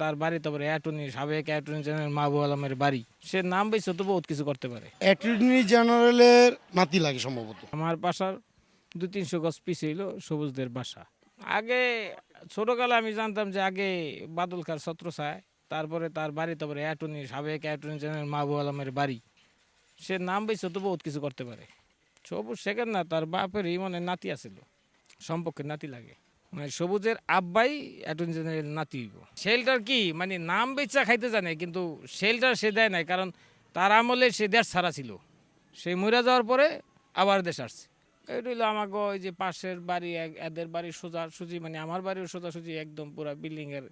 তার বাড়ি তারপরে অ্যাটর্নি সাবেক অ্যাটর্নি জেনারেল মাহবুব আলমের বাড়ি। সে নাম বেছে তো বহুত কিছু করতে পারে। অ্যাটর্নি জেনারেলের নাতি লাগে সম্ভবত। আমার বাসার দু তিনশো গজ পিছিয়ে সবুজদের বাসা। আগে ছোটকালে আমি জানতাম যে আগে বাদল খার ছত্রছায় তারপরে তার বাড়ি তারপরে অ্যাটর্নি সাবেক অ্যাটর্নি জেনারেল মাহবুব আলমের বাড়ি। সে নাম বেছে তো বহুত কিছু করতে পারে। সবুজ শেখেন না তার বাপেরই মানে নাতি আছিল। সম্পর্কে নাতি লাগে। মানে সবুজের আব্বাই অ্যাটর্নি জেনারেল নাতি হইব। শেল্টার কি? মানে নাম বেচা খাইতে জানে, কিন্তু শেল্টার সে দেয় নাই, কারণ তার আমলে সে দেশ ছাড়া ছিল। সে মরে যাওয়ার পরে আবার দেশ আসছে। এটা হইল আমাকে ওই যে পাশের বাড়ি এদের বাড়ির সোজা সুজি মানে আমার বাড়ির সোজা সুজি একদম পুরা বিল্ডিংয়ের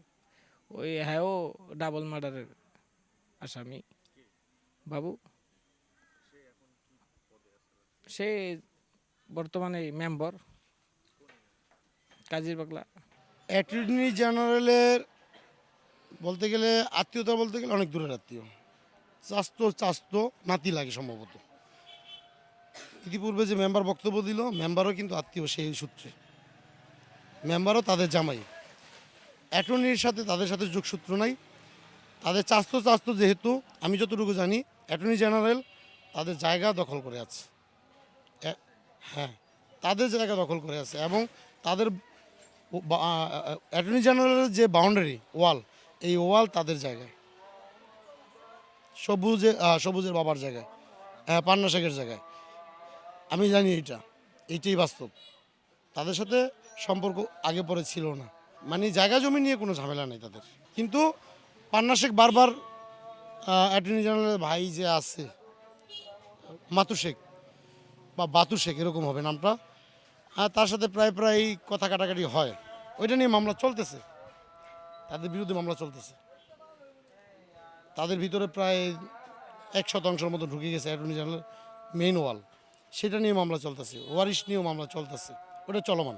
ওই হ্যাঁ ডাবল মার্ডারের আসামি। বাবু? সে বর্তমানে মেম্বার কাজীর বাগলা অ্যাটর্নি জেনারেলের বলতে গেলে আত্মীয়তা বলতে গেলে অনেক দূরের আত্মীয়। চাস্তো চাস্তো নাতি লাগে সম্ভবত। ইতিপূর্বে যে মেম্বার বক্তব্য দিল, মেম্বারও কিন্তু আত্মীয় সেই সূত্রে। মেম্বারও তাদের জামাই। অ্যাটর্নির সাথে তাদের সাথে যোগসূত্র নাই। তাদের চাস্তো চাস্তো যেহেতু, আমি যতটুকু জানি, অ্যাটর্নি জেনারেল তাদের জায়গা দখল করে আছে। হ্যাঁ তাদের জায়গা দখল করে আছে এবং তাদের অ্যাটর্নি জেনারেলের যে বাউন্ডারি ওয়াল এই ওয়াল তাদের জায়গায়। সবুজে সবুজের বাবার জায়গায়। হ্যাঁ পান্না শেখের জায়গায়। আমি জানি এটা। এইটাই বাস্তব। তাদের সাথে সম্পর্ক আগে পরে ছিল না। মানে জায়গা জমি নিয়ে কোনো ঝামেলা নেই তাদের। কিন্তু পান্না শেখ বারবার অ্যাটর্নি জেনারেলের ভাই যে আছে, মাতু শেখ বা বাতু শেখ এরকম হবে নামটা। আর তার সাথে প্রায় প্রায় কথা কাটাকাটি হয়। ওইটা নিয়ে মামলা চলতেছে। তাদের বিরুদ্ধে মামলা চলতেছে। তাদের ভিতরে প্রায় এক শতাংশের মতো ঢুকে গেছে অ্যাটর্নি জেনারেল মেইন ওয়াল সেটা নিয়ে মামলা চলতেছে। ওয়ারিশ নিয়েও মামলা চলতেছে। ওটা চলমান।